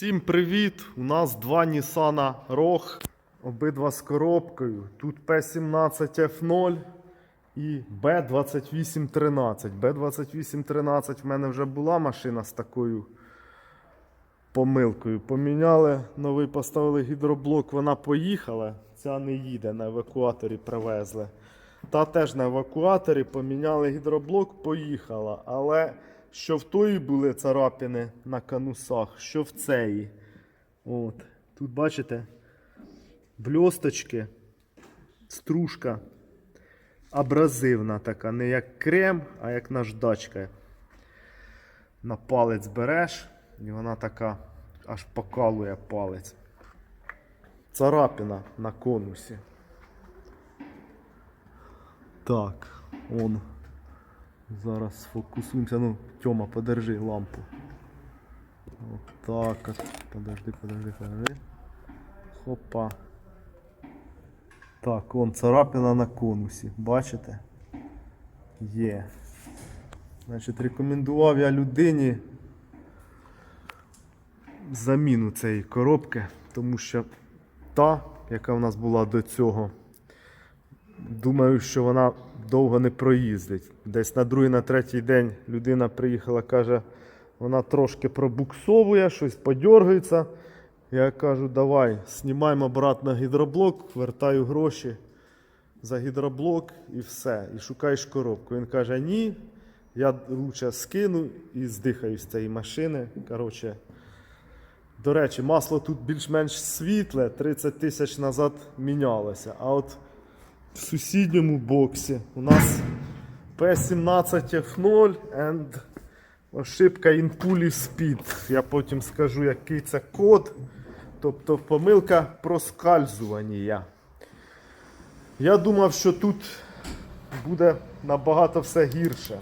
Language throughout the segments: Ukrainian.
Всім привіт! У нас два Nissan Rogue, обидва з коробкою. Тут P17F0 і B2813. B2813 в мене вже була машина з такою помилкою. Поміняли, новий поставили гідроблок, вона поїхала. Ця не їде, на евакуаторі привезли. Та теж на евакуаторі поміняли гідроблок, поїхала. Але що в тої були царапини на канусах, що в цеї. От. Тут бачите, бльосточки, стружка абразивна така, не як крем, а як наждачка. На палець береш, і вона така аж покалує палець. Царапина на конусі. Так, он. Зараз сфокусуємося. Ну, Тьома, подержи лампу. От так от. Подожди, подожди, подожди. Хопа. Так, вон царапина на конусі. Бачите? Є. Значить, рекомендував я людині заміну цієї коробки, тому що та, яка в нас була до цього, думаю, що вона довго не проїздить. Десь на другий, на третій день людина приїхала, каже, вона трошки пробуксовує, щось подергається. Я кажу, давай, знімаємо обратно гідроблок, вертаю гроші за гідроблок і все. І шукаєш коробку. Він каже, ні, я лучше скину і здихаю з цієї машини. Коротше, до речі, масло тут більш-менш світле, 30 тисяч назад мінялося. А от в сусідньому боксі у нас P17F0 and ошибка in pulley speed. Я потім скажу, який це код. Тобто помилка проскальзування. Я думав, що тут буде набагато все гірше.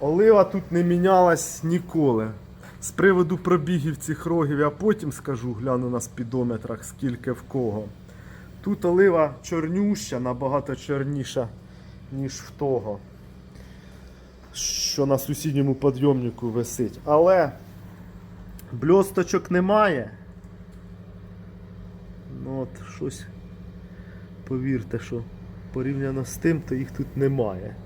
Олива тут не мінялась ніколи. З приводу пробігів цих рогів я потім скажу, гляну на спідометрах, скільки в кого. Тут олива чорнюща, набагато чорніша, ніж в того, що на сусідньому підйомнику висить. Але бльосточок немає. Ну от щось, повірте, що порівняно з тим, то їх тут немає.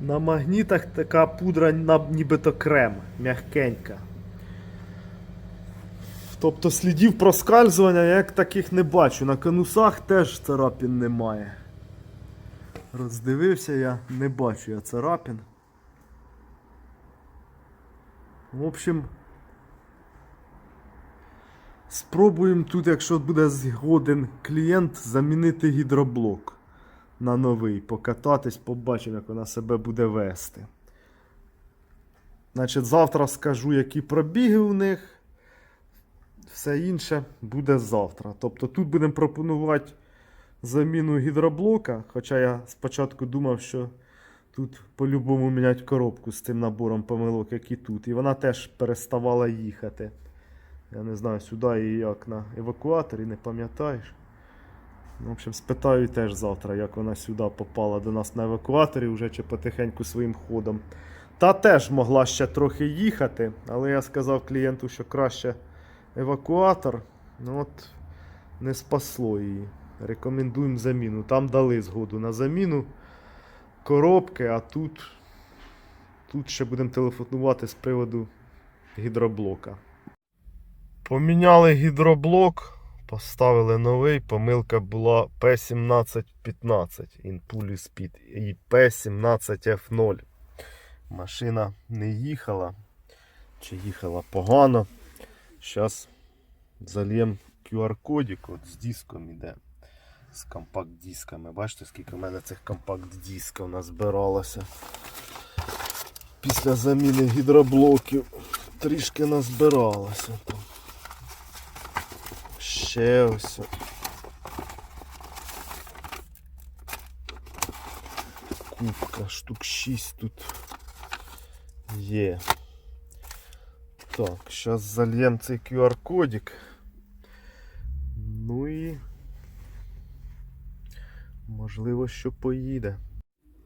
На магнітах така пудра нібито крем, м'ягкенька. Тобто слідів проскальзування я як таких не бачу. На конусах теж царапін немає. Роздивився я, не бачу я царапін. В общем, спробуємо тут, якщо буде згоден клієнт, замінити гідроблок на новий, покататись, побачимо, як вона себе буде вести. Значить, завтра скажу, які пробіги у них. Все інше буде завтра. Тобто тут будемо пропонувати заміну гідроблока. Хоча я спочатку думав, що тут по-любому міняти коробку з тим набором помилок, як і тут. І вона теж переставала їхати. Я не знаю, сюди і як на евакуаторі, не пам'ятаєш. Ну, В общем, спитаю теж завтра, як вона сюди попала до нас на евакуаторі, вже чи потихеньку своїм ходом. Та теж могла ще трохи їхати, але я сказав клієнту, що краще евакуатор. Ну от не спасло її. Рекомендуємо заміну. Там дали згоду на заміну коробки, а тут, тут ще будемо телефонувати з приводу гідроблока. Поміняли гідроблок, поставили новий. Помилка була P1715 Inpulli Speed і P17F0. Машина не їхала, чи їхала погано. Зараз зальємо QR-кодик от з диском іде. З компакт-дисками. Бачите, скільки в мене цих компакт-дисків назбиралося. Після заміни гідроблоків трішки назбиралося. там. Ще ось. Кубка, штук 6 тут є. Так, зараз зальємо цей QR-кодик. Ну і можливо, що поїде.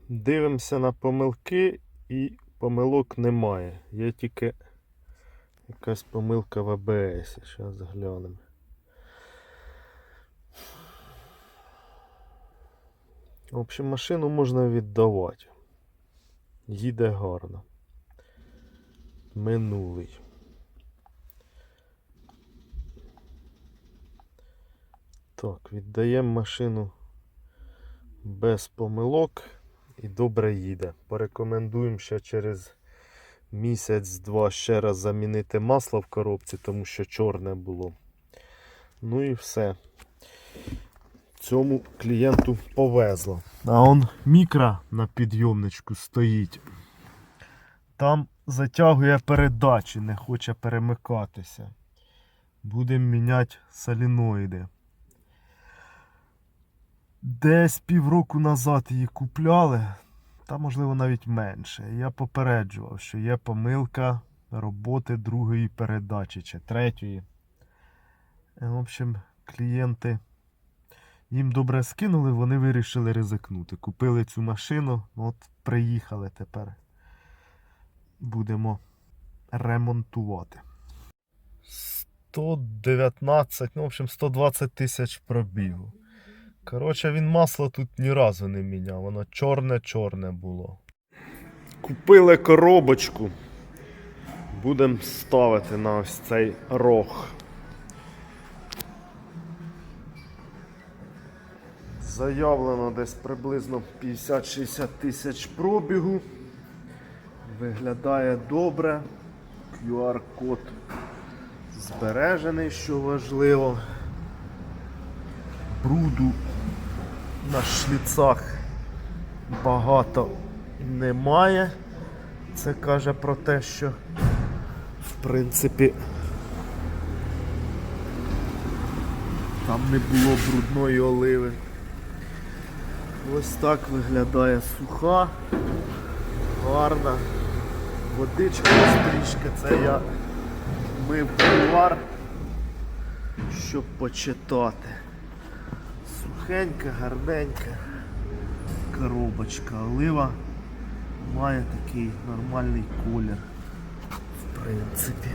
Дивимося на помилки і помилок немає. Є тільки якась помилка в АБС. Зараз глянемо. В общем, машину можна віддавати. Їде гарно. Минулий. Так, віддаємо машину без помилок і добре їде. Порекомендуємо ще через місяць-два ще раз замінити масло в коробці, тому що чорне було. Ну і все. Цьому клієнту повезло. А он мікро на підйомничку стоїть. Там затягує передачі, не хоче перемикатися. Будемо міняти соліноїди. Десь півроку назад її купляли, та можливо навіть менше. Я попереджував, що є помилка роботи другої передачі чи третьої. Е, В общем, клієнти їм добре скинули, вони вирішили ризикнути. Купили цю машину, от приїхали тепер. Будемо ремонтувати. 119, ну, в общем, 120 тисяч пробігу. Коротше, він масло тут ні разу не міняв, воно чорне-чорне було. Купили коробочку. Будемо ставити на ось цей рог. Заявлено десь приблизно 50-60 тисяч пробігу. Виглядає добре. QR-код збережений, що важливо. Бруду на шліцах багато немає. Це каже про те, що в принципі там не було брудної оливи. Ось так виглядає суха, гарна. Водичка стрічка, це я мив бульвар, щоб почитати. Сухенька, гарненька коробочка. Олива має такий нормальний колір. В принципі.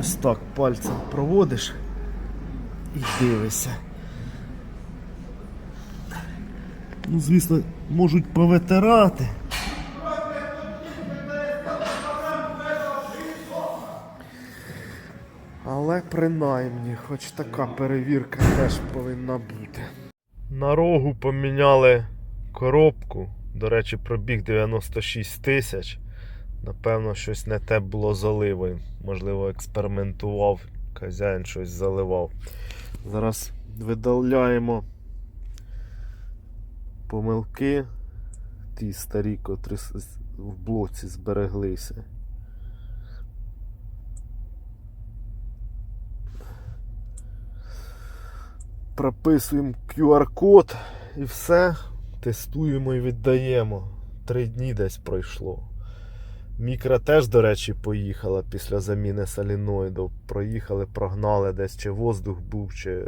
Ось так пальцем проводиш і дивишся. Ну, звісно, можуть повитирати. Принаймні, хоч така перевірка теж повинна бути. На рогу поміняли коробку. До речі, пробіг 96 тисяч. Напевно, щось не те було з оливою. Можливо, експериментував, хазяїн щось заливав. Зараз видаляємо помилки. Ті старі, котрі в блоці збереглися. Прописуємо QR-код і все. Тестуємо і віддаємо. Три дні десь пройшло. Мікра теж, до речі, поїхала після заміни соліноїду. Проїхали, прогнали десь, чи воздух був, чи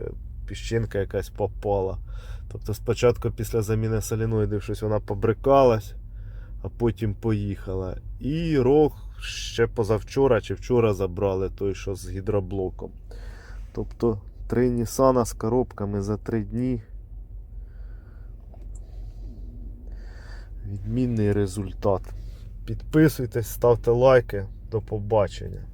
піщинка якась попала. Тобто спочатку після заміни соліноїдів щось вона побрикалась, а потім поїхала. І рог ще позавчора чи вчора забрали той, що з гідроблоком. Тобто три Нісана з коробками за три дні. Відмінний результат. Підписуйтесь, ставте лайки. До побачення.